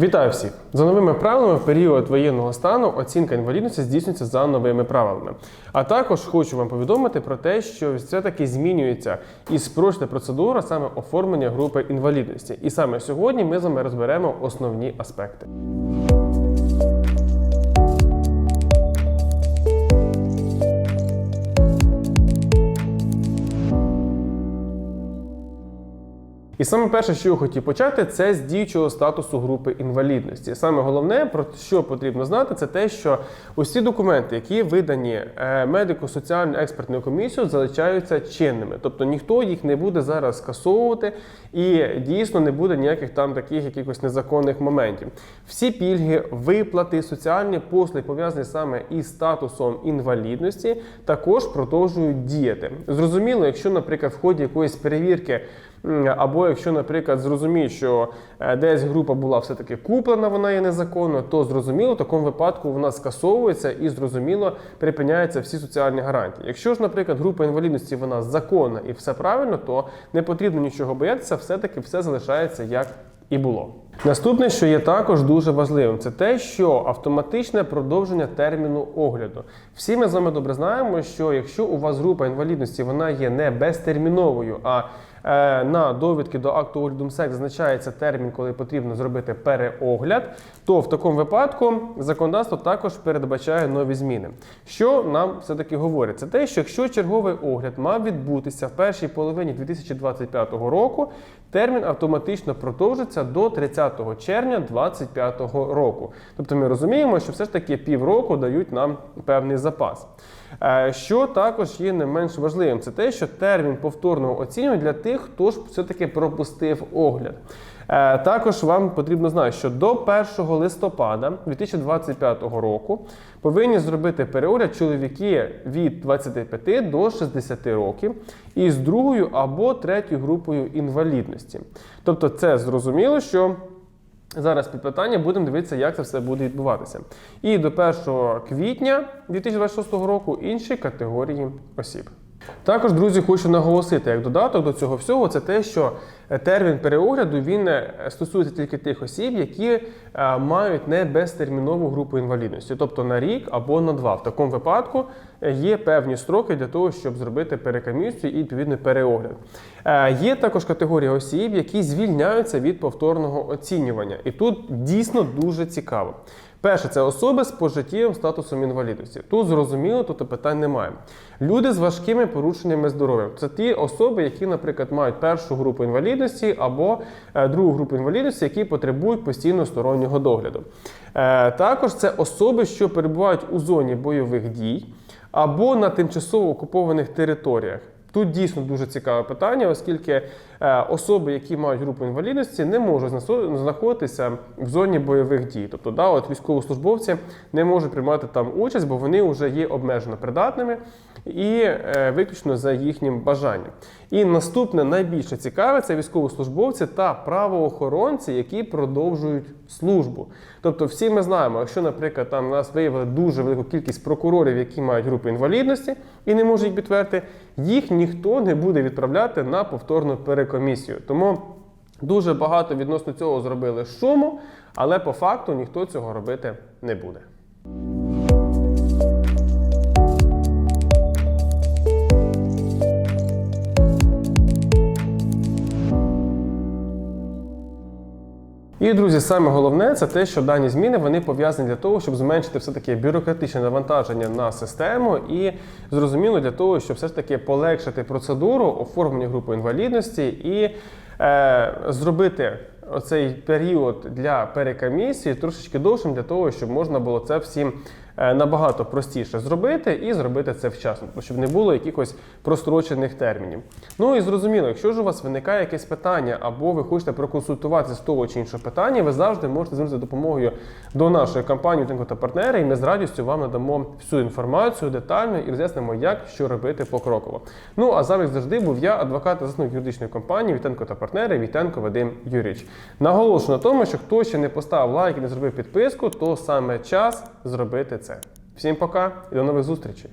Вітаю всіх! За новими правилами в період воєнного стану оцінка інвалідності здійснюється за новими правилами. А також хочу вам повідомити про те, що все-таки змінюється і спрощена процедура саме оформлення групи інвалідності. І саме сьогодні ми з вами розберемо основні аспекти. І саме перше, що я хотів почати, це з діючого статусу групи інвалідності. Саме головне, про що потрібно знати, це те, що усі документи, які видані е, медико-соціальною експертною комісією, залишаються чинними. Тобто ніхто їх не буде зараз скасовувати і дійсно не буде ніяких там таких якихось незаконних моментів. Всі пільги, виплати, соціальні послуги, пов'язані саме із статусом інвалідності, також продовжують діяти. Зрозуміло, якщо, наприклад, в ході якоїсь перевірки. Або якщо, наприклад, зрозуміють, що е, десь група була все-таки куплена, вона є незаконною, то зрозуміло, в такому випадку вона скасовується і зрозуміло припиняються всі соціальні гарантії. Якщо ж, наприклад, група інвалідності вона законна і все правильно, то не потрібно нічого боятися, все-таки все залишається як і було. Наступне, що є також дуже важливим, це те, що автоматичне продовження терміну огляду. Всі ми з вами добре знаємо, що якщо у вас група інвалідності вона є не безтерміновою, а на довідки до акту огляду МСЕК зазначається термін, коли потрібно зробити переогляд, то в такому випадку законодавство також передбачає нові зміни. Що нам все-таки говорить? Це те, що якщо черговий огляд мав відбутися в першій половині 2025 року, термін автоматично продовжиться до 30 червня 2025 року. Тобто ми розуміємо, що все ж таки півроку дають нам певний запас. Е, Що також є не менш важливим, це те, що термін повторного оцінювання для тих, хто ж все-таки пропустив огляд. Е, Також вам потрібно знати, що до 1 листопада 2025 року повинні зробити переогляд чоловіки від 25 до 60 років із другою або третьою групою інвалідності. Тобто, це зрозуміло, що Зараз під питання будемо дивитися, як це все буде відбуватися. І до 1 квітня 2026 року інші категорії осіб. Також, друзі, хочу наголосити як додаток до цього всього, це те, що термін переогляду він е, стосується тільки тих осіб, які е, мають не безтермінову групу інвалідності, тобто на рік або на два. В такому випадку е, є певні строки для того, щоб зробити перекомісію і відповідний переогляд. Є також категорія осіб, які звільняються від повторного оцінювання. І тут дійсно дуже цікаво. Перше, це особи з пожиттєвим статусом інвалідності. Тут зрозуміло, тут питань немає. Люди з важкими порушеннями здоров'я це ті особи, які, наприклад, мають першу групу інвалідності або е, другу групу інвалідності, які потребують постійно стороннього догляду. Е, Також це особи, що перебувають у зоні бойових дій або на тимчасово окупованих територіях. Тут дійсно дуже цікаве питання, оскільки особи, які мають групу інвалідності, не можуть знаходитися в зоні бойових дій. Тобто, да, от військовослужбовці не можуть приймати там участь, бо вони вже є обмежено придатними і е, виключно за їхнім бажанням. І наступне найбільше цікаве це військовослужбовці та правоохоронці, які продовжують службу. Тобто, всі ми знаємо, якщо, наприклад, там у нас виявили дуже велику кількість прокурорів, які мають групу інвалідності і не можуть їх підтвердити, їх ніхто не буде відправляти на повторну перекомісію. Тому дуже багато відносно цього зробили шуму, але по факту ніхто цього робити не буде. І, друзі, саме головне це те, що дані зміни вони пов'язані для того, щоб зменшити все таки бюрократичне навантаження на систему, і зрозуміло для того, щоб все ж таки полегшити процедуру оформлення групи інвалідності і е, зробити оцей період для перекомісії трошечки довшим для того, щоб можна було це всім набагато простіше зробити і зробити це вчасно, щоб не було якихось прострочених термінів. Ну і зрозуміло, якщо ж у вас виникає якесь питання, або ви хочете проконсультуватися з того чи іншого питання, ви завжди можете звернутися за допомогою до нашої компанії «Тинко та партнери, і ми з радістю вам надамо всю інформацію детально і роз'яснимо, як що робити покроково. Ну а зараз завжди був я, адвокат засновник юридичної компанії Вітенко та партнери Вітенко Вадим Юрійович. Наголошую на тому, що хто ще не поставив лайк і не зробив підписку, то саме час зробити це. Всім пока і до нових зустрічей!